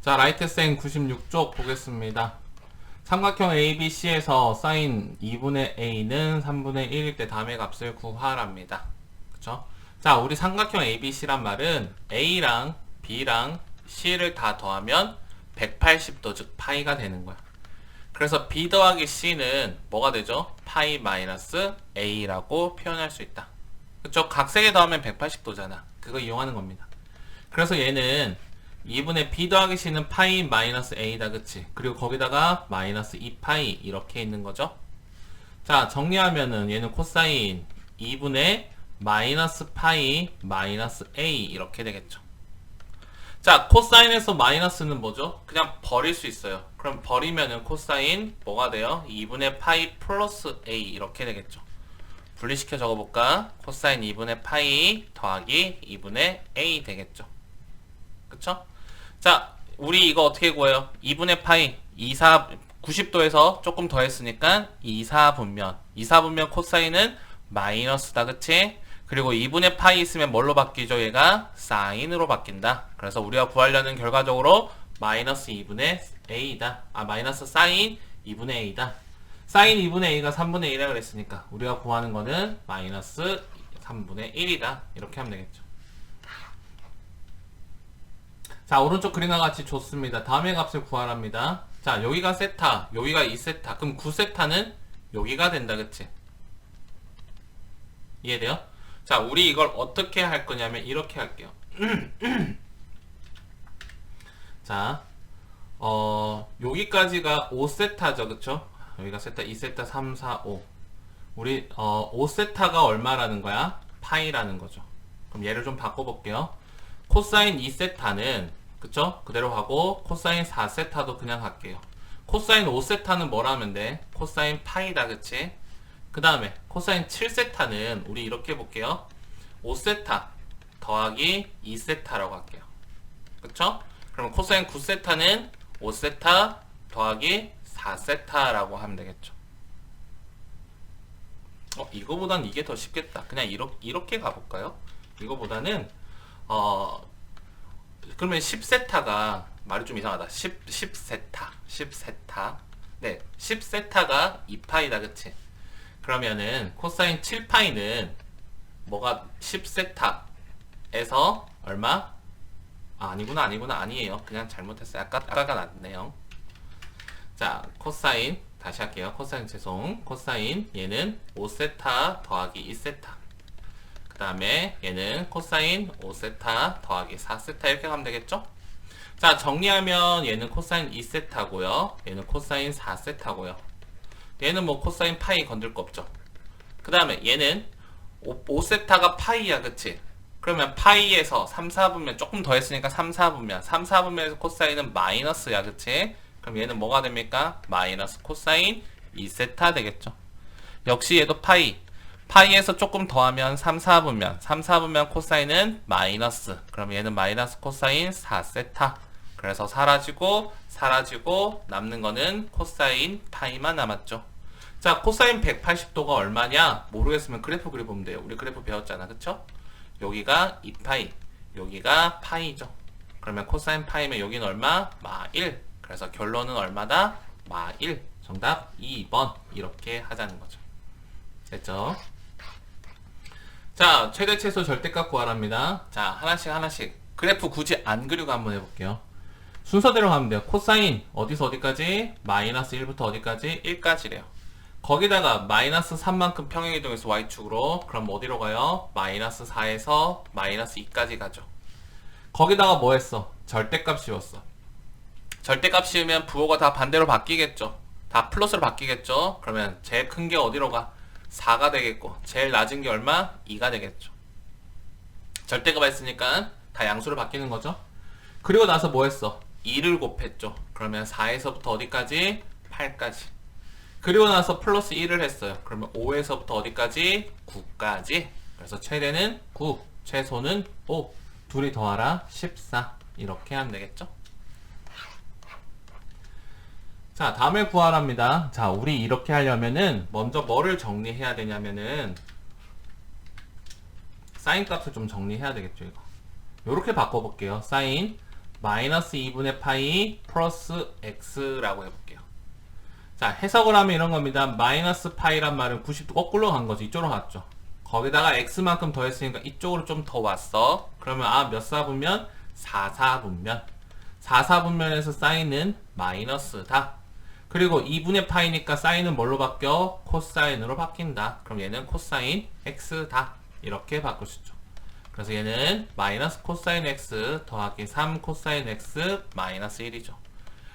자, 라이트생 96쪽 보겠습니다. 삼각형 ABC에서 사인 2분의 A는 3분의 1일 때 담의 값을 구하랍니다. 그쵸? 자, 우리 삼각형 ABC란 말은 A랑 B랑 C를 다 더하면 180도, 즉 파이가 되는 거야. 그래서 B 더하기 C는 뭐가 되죠? 파이 마이너스 A라고 표현할 수 있다. 그쵸? 각색에 더하면 180도잖아. 그거 이용하는 겁니다. 그래서 얘는 2분의 b 더하기 c는 파이 마이너스 a다 그치? 그리고 거기다가 마이너스 2파이 이렇게 있는 거죠? 자 정리하면은 얘는 코사인 2분의 마이너스 파이 마이너스 a 이렇게 되겠죠. 자 코사인에서 마이너스는 뭐죠? 그냥 버릴 수 있어요. 그럼 버리면은 코사인 뭐가 돼요? 2분의 파이 플러스 a 이렇게 되겠죠. 분리시켜 적어볼까? 코사인 2분의 파이 더하기 2분의 a 되겠죠. 그쵸? 자, 우리 이거 어떻게 구해요? 2분의 파이 2, 4, 90도에서 조금 더 했으니까 2, 4분면 2, 4분면 코사인은 마이너스다 그치? 그리고 2분의 파이 있으면 뭘로 바뀌죠? 얘가 사인으로 바뀐다 그래서 우리가 구하려는 결과적으로 마이너스 2분의 a다 아 마이너스 사인 2분의 a다 사인 2분의 a가 3분의 1이라 그랬으니까 우리가 구하는 거는 마이너스 3분의 1이다 이렇게 하면 되겠죠 자 오른쪽 그림과 같이 좋습니다. 다음의 값을 구하랍니다. 자 여기가 세타 여기가 2세타. 그럼 9세타는 여기가 된다 그치? 이해돼요? 자 우리 이걸 어떻게 할 거냐면 이렇게 할게요. 자 어, 여기까지가 5세타죠 그쵸? 여기가 세타 2세타 3 4 5 우리 어, 5세타가 얼마라는 거야? 파이라는 거죠. 그럼 얘를 좀 바꿔볼게요. 코사인 2세타는 그쵸? 그대로 하고 코사인 4세타도 그냥 할게요. 코사인 5세타는 뭐라 하면 돼? 코사인 파이다 그치? 그 다음에 코사인 7세타는 우리 이렇게 볼게요. 5세타 더하기 2세타라고 할게요. 그쵸? 그럼 코사인 9세타는 5세타 더하기 4세타라고 하면 되겠죠. 어, 이거보단 이게 더 쉽겠다. 그냥 이렇게, 이렇게 가볼까요? 이거보다는, 어, 그러면 10세타가 말이 좀 이상하다. 10 10세타. 10세타. 네. 10세타가 2파이다. 그치? 그러면은 코사인 7파이는 뭐가 10세타에서 얼마? 아, 아니구나. 아니구나. 아니에요. 그냥 잘못했어요. 아까 아까가 낫네요. 자, 코사인 다시 할게요. 코사인 죄송. 코사인 얘는 5세타 더하기 2세타. 그 다음에 얘는 코사인 5세타 더하기 4세타 이렇게 가면 되겠죠? 자 정리하면 얘는 코사인 2세타고요 얘는 코사인 4세타고요 얘는 뭐 코사인 파이 건들 거 없죠 그 다음에 얘는 5, 세타가 파이야 그치? 그러면 파이에서 3, 4분면 조금 더 했으니까 3, 4분면 3, 4분면에서 코사인은 마이너스야 그치? 그럼 얘는 뭐가 됩니까? 마이너스 코사인 2세타 되겠죠 역시 얘도 파이 파이에서 조금 더하면 3, 4분면. 3, 4분면 코사인은 마이너스. 그럼 얘는 마이너스 코사인 4세타. 그래서 사라지고 사라지고 남는 거는 코사인 파이만 남았죠. 자 코사인 180도가 얼마냐? 모르겠으면 그래프 그려보면 돼요. 우리 그래프 배웠잖아. 그쵸? 여기가 2파이. 여기가 파이죠. 그러면 코사인 파이면 여기는 얼마? 마1 그래서 결론은 얼마다? 마1 정답 2번. 이렇게 하자는 거죠. 됐죠? 자, 최대 최소 절대값 구하랍니다. 자, 하나씩 하나씩. 그래프 굳이 안 그리고 한번 해볼게요. 순서대로 가면 돼요. 코사인 어디서 어디까지? 마이너스 1부터 어디까지? 1까지래요. 거기다가 마이너스 3만큼 평행이동해서 y축으로 그럼 어디로 가요? 마이너스 4에서 마이너스 2까지 가죠. 거기다가 뭐 했어? 절대값 씌웠어. 절대값 씌우면 부호가 다 반대로 바뀌겠죠. 다 플러스로 바뀌겠죠. 그러면 제일 큰 게 어디로 가? 4가 되겠고 제일 낮은 게 얼마? 2가 되겠죠. 절대값 했으니까 다 양수로 바뀌는 거죠. 그리고 나서 뭐 했어? 2를 곱했죠. 그러면 4에서부터 어디까지? 8까지. 그리고 나서 플러스 1을 했어요. 그러면 5에서부터 어디까지? 9까지. 그래서 최대는 9, 최소는 5. 둘이 더하라 14. 이렇게 하면 되겠죠? 자, 다음에 구하랍니다. 자, 우리 이렇게 하려면은 먼저 뭐를 정리해야 되냐면은 사인 값을 좀 정리해야 되겠죠, 이거. 요렇게 바꿔볼게요. 사인 마이너스 2분의 파이 플러스 x라고 해볼게요. 자, 해석을 하면 이런 겁니다. 마이너스 파이란 말은 90도 거꾸로 간 거지. 이쪽으로 갔죠. 거기다가 x만큼 더했으니까 이쪽으로 좀 더 왔어. 그러면 아, 몇 사분면? 4, 4분면. 4, 4분면에서 사인은 마이너스다. 그리고 2분의 파이니까 사인은 뭘로 바뀌어? 코사인으로 바뀐다. 그럼 얘는 코사인 x다. 이렇게 바꿀 수 있죠. 그래서 얘는 마이너스 코사인 x 더하기 3 코사인 x 마이너스 1이죠.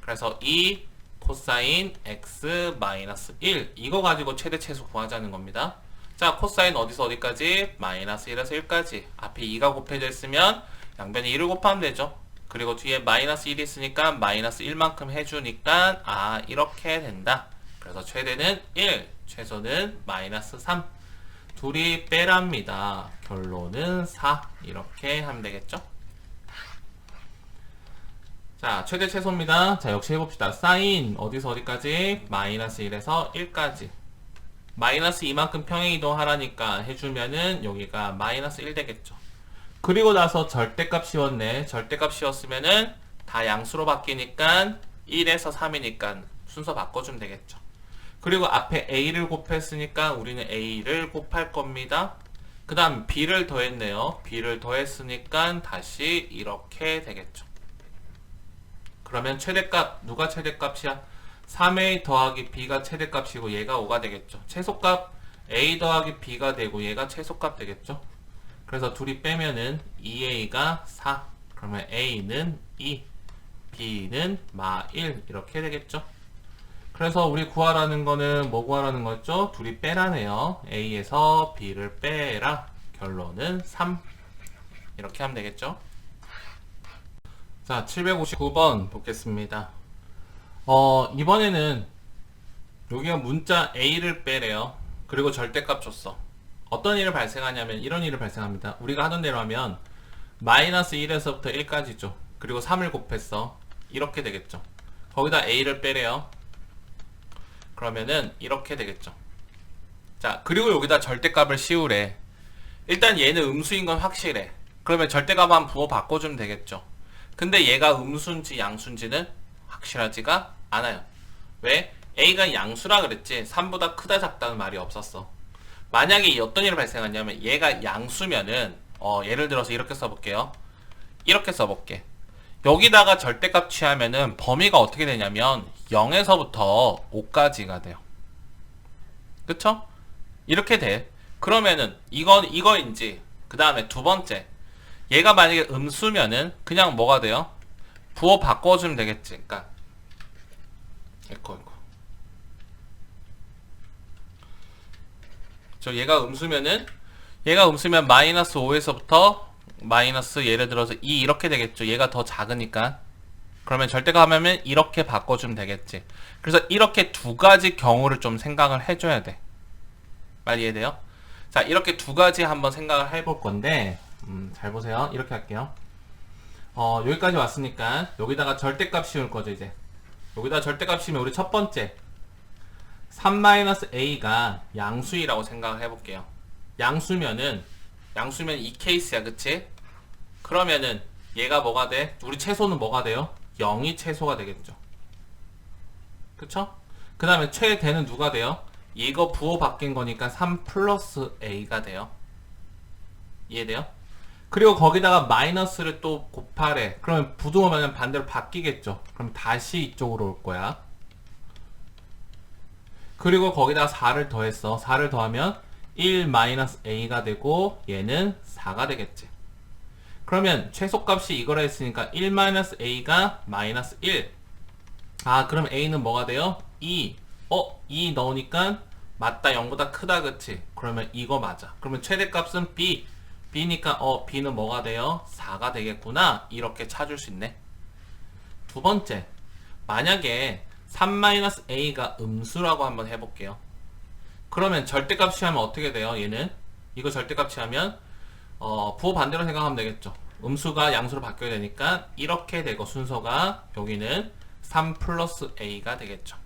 그래서 2 코사인 x 마이너스 1 이거 가지고 최대 최소 구하자는 겁니다. 자 코사인 어디서 어디까지? 마이너스 1에서 1까지 앞에 2가 곱해져 있으면 양변에 1을 곱하면 되죠. 그리고 뒤에 마이너스 1이 있으니까 마이너스 1만큼 해주니까 아 이렇게 된다. 그래서 최대는 1 최소는 마이너스 3 둘이 빼랍니다. 결론은 4 이렇게 하면 되겠죠. 자, 최대 최소입니다. 자, 역시 해봅시다. 사인 어디서 어디까지? 마이너스 1에서 1까지. 마이너스 2만큼 평행 이동하라니까 해주면은 여기가 마이너스 1 되겠죠. 그리고 나서 절대값 씌웠네. 절대값 씌웠으면은 다 양수로 바뀌니까 1에서 3이니까 순서 바꿔주면 되겠죠. 그리고 앞에 a를 곱했으니까 우리는 a를 곱할 겁니다. 그 다음 b를 더했네요. b를 더했으니까 다시 이렇게 되겠죠. 그러면 최대값 누가 최대값이야? 3a 더하기 b가 최대값이고 얘가 5가 되겠죠. 최소값 a 더하기 b가 되고 얘가 최소값 되겠죠. 그래서 둘이 빼면은 2a가 4 그러면 a는 2 b는 마 1 이렇게 되겠죠. 그래서 우리 구하라는 거는 뭐 구하라는 거죠? 둘이 빼라네요. a에서 b를 빼라. 결론은 3 이렇게 하면 되겠죠. 자, 759번 보겠습니다. 어, 이번에는 여기가 문자 A를 빼래요. 그리고 절대값 줬어. 어떤 일을 발생하냐면 이런 일을 발생합니다. 우리가 하던 대로 하면 마이너스 1에서부터 1까지죠. 그리고 3을 곱했어. 이렇게 되겠죠. 거기다 A를 빼래요. 그러면은 이렇게 되겠죠. 자, 그리고 여기다 절대값을 씌우래. 일단 얘는 음수인 건 확실해. 그러면 절대값 한 부호 바꿔주면 되겠죠. 근데 얘가 음수인지 양수인지는 확실하지가 않아요. 왜? A가 양수라 그랬지 3보다 크다 작다는 말이 없었어. 만약에 어떤 일이 발생하냐면 얘가 양수면은 어, 예를 들어서 이렇게 써볼게요. 이렇게 써볼게. 여기다가 절대값 취하면은 범위가 어떻게 되냐면 0에서부터 5까지가 돼요. 그쵸? 이렇게 돼. 그러면은 이건 이거인지 그 다음에 두 번째 얘가 만약에 음수면은 그냥 뭐가 돼요? 부호 바꿔주면 되겠지. 그러니까 에코 에코. 저 얘가 음수면은 얘가 음수면 마이너스 5에서부터 마이너스 예를 들어서 2 이렇게 되겠죠. 얘가 더 작으니까. 그러면 절대가 하면 이렇게 바꿔주면 되겠지. 그래서 이렇게 두 가지 경우를 좀 생각을 해줘야 돼. 말 이해돼요? 자, 이렇게 두 가지 한번 생각을 해볼 건데, 음, 잘 보세요. 이렇게 할게요. 어, 여기까지 왔으니까 여기다가 절대값 씌울 거죠, 이제. 여기다 절대값 씌우면 우리 첫 번째 3-a가 양수이라고 생각을 해볼게요. 양수면은 양수면 이 케이스야, 그치? 그러면은 얘가 뭐가 돼? 우리 채소는 뭐가 돼요? 0이 채소가 되겠죠. 그쵸? 그 다음에 최대는 누가 돼요? 이거 부호 바뀐 거니까 3 플러스 a가 돼요. 이해돼요? 그리고 거기다가 마이너스를 또 곱하래. 그러면 부등호면 반대로 바뀌겠죠. 그럼 다시 이쪽으로 올 거야. 그리고 거기다가 4를 더했어. 4를 더하면 1 마이너스 a가 되고 얘는 4가 되겠지. 그러면 최소값이 이거라 했으니까 1 마이너스 a가 마이너스 1. 아 그럼 a는 뭐가 돼요? 2. 어? 2 넣으니까 맞다 0보다 크다 그치? 그러면 이거 맞아. 그러면 최대값은 b. b니까 어 b는 뭐가 돼요? 4가 되겠구나. 이렇게 찾을 수 있네. 두 번째. 만약에 3-a가 음수라고 한번 해볼게요. 그러면 절대값 취하면 어떻게 돼요? 얘는 이거 절대값 취하면 어, 부호 반대로 생각하면 되겠죠. 음수가 양수로 바뀌어야 되니까 이렇게 되고 순서가 여기는 3 플러스 a가 되겠죠.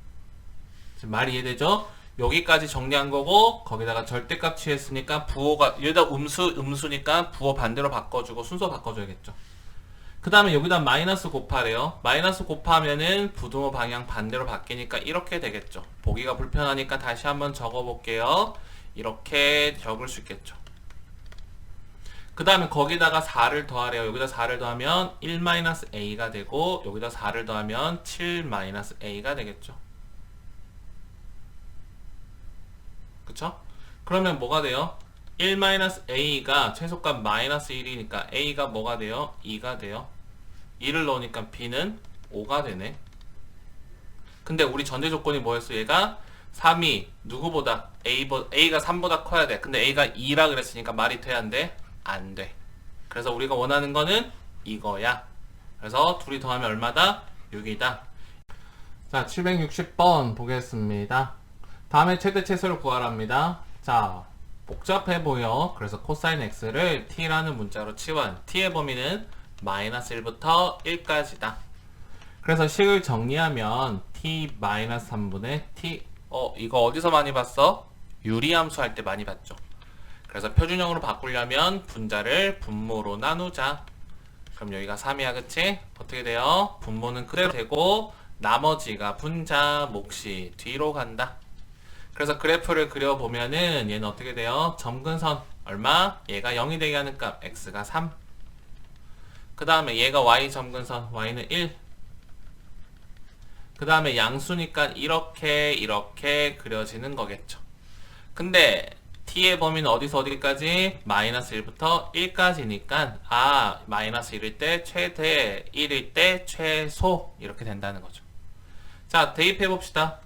지금 말 이해되죠? 여기까지 정리한 거고 거기다가 절대값 취했으니까 부호가 여기다 음수 음수니까 부호 반대로 바꿔주고 순서 바꿔줘야겠죠. 그 다음에 여기다 마이너스 곱하래요. 마이너스 곱하면은 부등호 방향 반대로 바뀌니까 이렇게 되겠죠. 보기가 불편하니까 다시 한번 적어볼게요. 이렇게 적을 수 있겠죠. 그 다음에 거기다가 4를 더하래요. 여기다 4를 더하면 1-a가 되고 여기다 4를 더하면 7-a가 되겠죠. 그쵸? 그러면 뭐가 돼요? 1-a가 최소값 마이너스 1이니까 a가 뭐가 돼요? 2가 돼요. 2를 넣으니까 b는 5가 되네. 근데 우리 전제 조건이 뭐였어? 얘가 3이 누구보다 a, a가 3보다 커야 돼. 근데 a가 2라 그랬으니까 말이 돼야 안 돼? 안 돼. 그래서 우리가 원하는 거는 이거야. 그래서 둘이 더하면 얼마다? 6이다. 자, 760번 보겠습니다. 다음에 최대 최소를 구하랍니다. 자, 복잡해 보여. 그래서 코사인 x를 t라는 문자로 치환. t의 범위는 마이너스 1부터 1까지다. 그래서 식을 정리하면 t 마이너스 3분의 t 어 이거 어디서 많이 봤어? 유리함수 할 때 많이 봤죠. 그래서 표준형으로 바꾸려면 분자를 분모로 나누자. 그럼 여기가 3이야, 그치? 어떻게 돼요? 분모는 그대로 되고 나머지가 분자 몫이 뒤로 간다. 그래서 그래프를 그려보면은 얘는 어떻게 돼요? 점근선 얼마? 얘가 0이 되게 하는 값 x가 3. 그 다음에 얘가 y 점근선 y는 1. 그 다음에 양수니까 이렇게 이렇게 그려지는 거겠죠. 근데 t의 범위는 어디서 어디까지? 마이너스 1부터 1까지니까 아 마이너스 1일 때 최대 1일 때 최소 이렇게 된다는 거죠. 자 대입해 봅시다.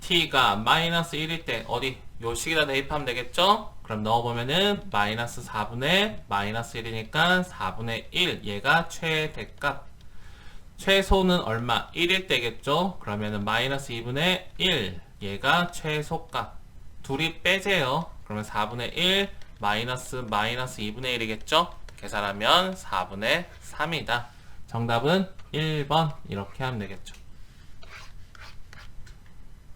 T가 마이너스 1일 때 어디 요 식에다 대입하면 되겠죠? 그럼 넣어보면은 마이너스 4분의 마이너스 1이니까 4분의 1 얘가 최대값 최소는 얼마? 1일 때겠죠? 그러면은 마이너스 2분의 1 얘가 최소값 둘이 빼재요 그러면 4분의 1 마이너스 마이너스 2분의 1이겠죠? 계산하면 4분의 3이다 정답은 1번 이렇게 하면 되겠죠